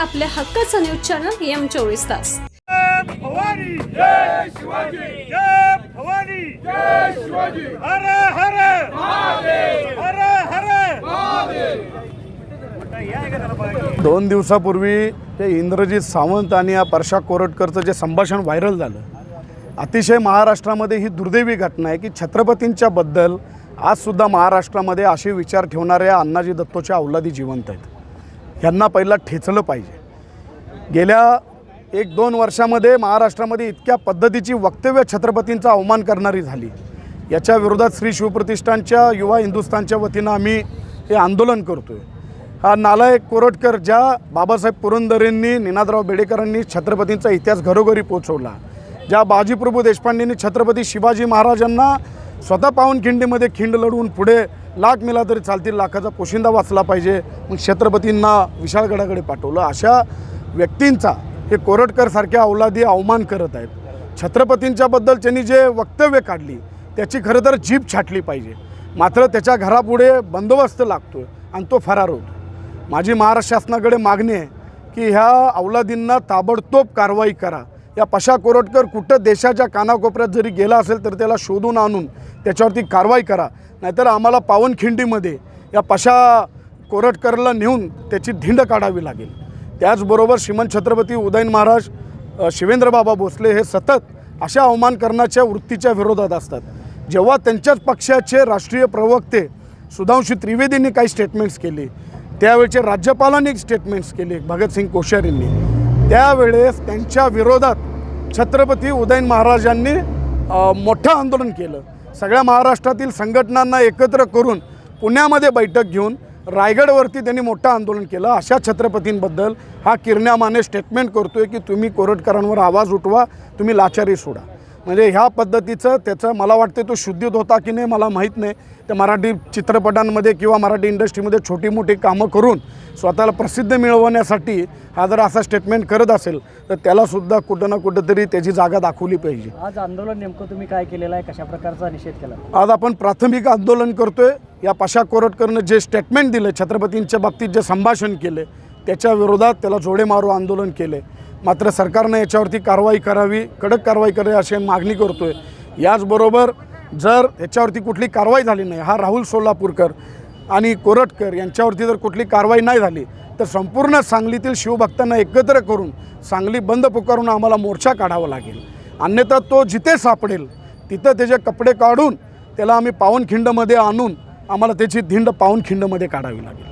आपल्या हक्काचं news channel M चोवीस तास. भवानी जय शिवाजी जय भवानी. जय शिवाजी. हर हर. हर हर. दोन दिवसापूर्वी ते इंद्रजित सावंत आणि या परशा कोरटकरचं जे संभाषण व्हायरल झालं अतिशय महाराष्ट्रामध्ये ही दुर्दैवी घटना आहे की छत्रपतींच्या बद्दल आजसुद्धा महाराष्ट्रामध्ये असे विचार ठेवणाऱ्या अण्णाजी दत्तोच्या अवलादी जिवंत आहेत. ह्यांना पहिला ठेचलं पाहिजे. गेल्या एक दोन वर्षामध्ये महाराष्ट्रामध्ये इतक्या पद्धतीची वक्तव्य छत्रपतींचा अवमान करणारी झाली. याच्या विरोधात श्री शिवप्रतिष्ठानच्या युवा हिंदुस्थानच्या वतीनं आम्ही हे आंदोलन करतो आहे हा नालायक कोरटकर ज्या बाबासाहेब पुरंदरेंनी निनादराव बेडेकरांनी छत्रपतींचा इतिहास घरोघरी पोचवला. ज्या बाजीप्रभू देशपांडेंनी छत्रपती शिवाजी महाराजांना स्वतः पावनखिंडीमध्ये खिंड लढवून पुढे लाख मिला तरी चालतील लाखाचा पोशिंदा वाचला पाहिजे. मग छत्रपतींना विशाळगडाकडे पाठवलं. अशा व्यक्तींचा हे कोरटकरसारख्या अवलादी अवमान करत आहेत. छत्रपतींच्याबद्दल त्यांनी जे वक्तव्य काढली त्याची खरं तर जीभ छाटली पाहिजे. मात्र त्याच्या घरापुढे बंदोबस्त लागतो आणि तो फरार होतो माझी महाराष्ट्र शासनाकडे मागणी आहे की ह्या अवलादींना ताबडतोब कारवाई करा. या पशा कोरटकर कुठं देशाच्या कानाकोपऱ्यात जरी गेला असेल तर त्याला शोधून आणून त्याच्यावरती कारवाई करा. नाहीतर आम्हाला पावनखिंडीमध्ये या पशा कोरटकरला नेऊन त्याची धिंड काढावी लागेल. त्याचबरोबर श्रीमंत छत्रपती उदयन महाराज शिवेंद्रबाबा भोसले हे सतत अशा अवमान करण्याच्या वृत्तीच्या विरोधात असतात. जेव्हा त्यांच्याच पक्षाचे राष्ट्रीय प्रवक्ते सुधांशी त्रिवेदींनी काही स्टेटमेंट्स केली त्यावेळचे राज्यपालांनी स्टेटमेंट्स केले भगतसिंग कोश्यारींनी. त्यावेळेस त्यांच्या विरोधात छत्रपती उदयन महाराजांनी मोठं आंदोलन केलं. सगळ्या महाराष्ट्रातील संघटनांना एकत्र करून पुण्यामध्ये बैठक घेऊन रायगडवरती त्यांनी मोठं आंदोलन केलं. अशा छत्रपतींबद्दल हा किरण्यामाने स्टेटमेंट करतोय की तुम्ही कोरटकरांवर आवाज उठवा तुम्ही लाचारी सोडा. म्हणजे ह्या पद्धतीचं त्याचं मला वाटतं तो शुद्धीत होता की नाही मला माहीत नाही. तर मराठी चित्रपटांमध्ये किंवा मराठी इंडस्ट्रीमध्ये छोटी मोठी कामं करून स्वतःला प्रसिद्ध मिळवण्यासाठी हा जर असा स्टेटमेंट करत असेल तर त्यालासुद्धा कुठं ना कुठंतरी त्याची जागा दाखवली पाहिजे. आज आंदोलन नेमकं तुम्ही काय केलेलं आहे? कशा प्रकारचा निषेध केला? आज आपण प्राथमिक आंदोलन करतोय. या पशा कोरटकरनं जे स्टेटमेंट दिलं छत्रपतींच्या बाबतीत जे संभाषण केले त्याच्या विरोधात त्याला जोडे मारू आंदोलन केले मात्र सरकारनं याच्यावरती कारवाई करावी कडक कारवाई करावी अशी मागणी करतो आहे याचबरोबर जर याच्यावरती कुठली कारवाई झाली नाही हा राहुल सोलापूरकर आणि कोरटकर यांच्यावरती जर कुठली कारवाई नाही झाली तर संपूर्ण सांगलीतील शिवभक्तांना एकत्र करून सांगली बंद पुकारून आम्हाला मोर्चा काढावा लागेल. अन्यथा तो जिथे सापडेल तिथं त्याचे कपडे काढून त्याला आम्ही पावनखिंडमध्ये आणून आम्हाला त्याची धिंड पावनखिंडमध्ये काढावी लागेल.